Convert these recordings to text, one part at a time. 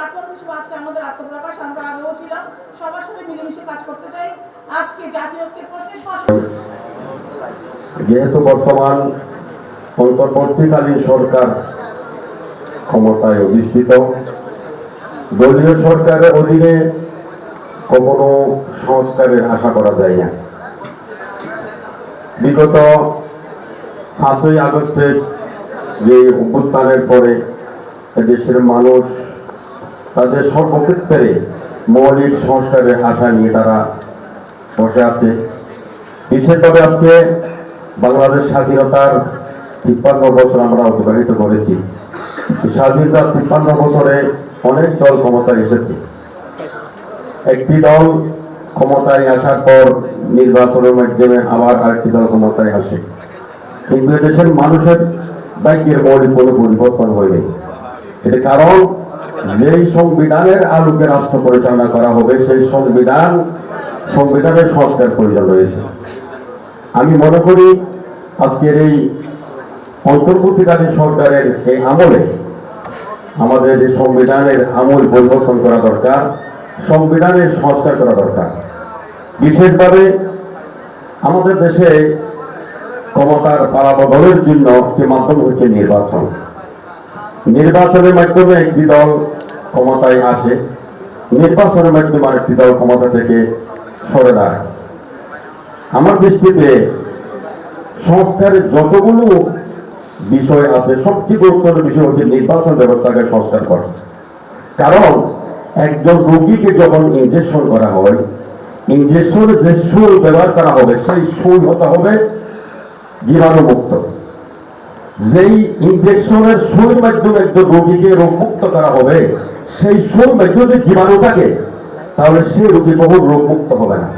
আজকে আমাদের আত্মপ্রকাশ, আমরা ছিলাম। সবার সাথে মিলেমিশে কাজ করতে চাই। আজকে জাতীয় যেহেতু বর্তমান অন্তর্বর্তীকালীন সরকার ক্ষমতায় অধিষ্ঠিত, দলীয় সরকারের অধীনে কখনো সংস্কারের আশা করা যায় না। বিগত পাঁচই আগস্টের যে অভ্যুত্থানের পরে দেশের মানুষ তাদের সর্বক্ষেত্রে মৌলিক সংস্কারের আশা নিয়ে তারা বসে আছে। বিশেষভাবে আজকে বাংলাদেশ স্বাধীনতার তিপ্পান্ন বছর আমরা অতিবাহিত করেছি। স্বাধীনতার তিপ্পান্ন বছরে অনেক দল ক্ষমতায় এসেছে। একটি দল ক্ষমতায় আসার পর নির্বাচনের মাধ্যমে আবার আরেকটি দল ক্ষমতায় আসে। কিন্তু দেশের মানুষের ভাগ্যের মৌলিক কোনো পরিবর্তন হয়নি। এর কারণ যেই সংবিধানের আলোকে রাষ্ট্র পরিচালনা করা হবে, সেই সংবিধান, সংবিধানের সংস্কার প্রয়োজন রয়েছে। আমি মনে করি আজকের এই অন্তর্বর্তীকালীন সরকারের এই আমলে আমাদের এই সংবিধানের আমূল পরিবর্তন করা দরকার, সংবিধানের সংস্কার করা দরকার। বিশেষভাবে আমাদের দেশে ক্ষমতার পালাবদলের জন্য একটি মাধ্যম হচ্ছে নির্বাচন। নির্বাচনের মাধ্যমে একটি দল ক্ষমতায় আসে, নির্বাচনের মাধ্যমে আরেকটি দল ক্ষমতা থেকে সরে দাঁড়ায়। আমার দৃষ্টিতে সংস্কারের যতগুলো বিষয় আছে, সবচেয়ে গুরুত্বপূর্ণ বিষয় হচ্ছে নির্বাচন ব্যবস্থাকে সংস্কার করা। কারণ একজন রোগীকে যখন ইনজেকশন করা হয় ইনজেকশনের যে সুই ব্যবহার করা হবে, সেই সুই হতে হবে জীবাণুমুক্ত। যেই ইনজেকশনের সুই মাধ্যমে একজন রোগীকে রোগমুক্ত করা হবে, সেই সুই মাধ্যমে জীবাণু থাকে, তাহলে সেই রোগী বহু রোগমুক্ত হবে না।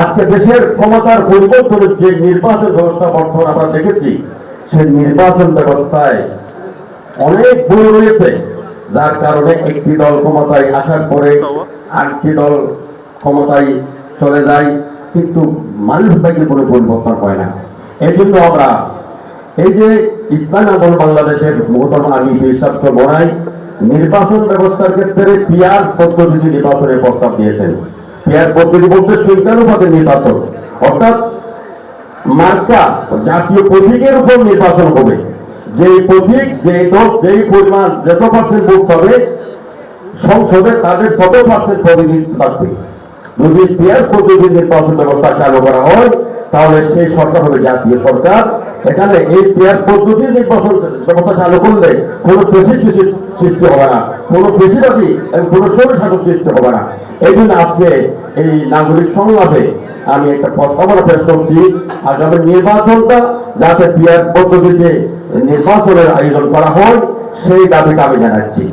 আজকে দেশের ক্ষমতার পরিবর্তনের যে নির্বাচন ব্যবস্থা বর্তমান আমরা দেখেছি, সেই নির্বাচন ব্যবস্থায় অনেক ভুল রয়েছে যার কারণে একটি দল ক্ষমতায় আসার পরে আরেকটি দল ক্ষমতায় চলে যায়, কিন্তু মানুষ ভাগ্যে কোনো পরিবর্তন হয় না। এই জন্য আমরা এই যে ইসলাম আন্দোলন বাংলাদেশের মহতরম আমি হিসাব বনাই নির্বাচন ব্যবস্থার ক্ষেত্রে পিয়ার পদ্ধতি নির্বাচনের প্রস্তাব দিয়েছেন। পিয়ার পদ্ধতি বলতে সংখ্যানুপাতের নির্বাচন। অর্থাৎ মার্কা জাতীয় প্রতীকের উপর নির্বাচন হবে। যে প্রতীক যে দল, যেই পরিমাণ যত পার্সেন্ট ভোট পাবে, সংসদে তাদের তত পার্সেন্ট প্রতিনিধিত্ব থাকবে। যদি পিয়ার পদ্ধতির নির্বাচন ব্যবস্থা চালু করা হয়, তাহলে সেই সরকার হবে জাতীয় সরকার। এখানে এই পেয়ার পদ্ধতির নির্বাচন ব্যবস্থা চালু করলে কোনো পেশি সৃষ্টি হবে না। কোনো পেশিবাদী কোনো সৌরশাসক সৃষ্টি হবে না। এই জন্য আজকে এই নাগরিক সংলাপে আমি একটা প্রস্তাবনা পেশ করছি। আগামী নির্বাচনটা যাতে পিয়ার পদ্ধতিতে নির্বাচনের আয়োজন করা হয়, সেই দাবিটা আমি জানাচ্ছি।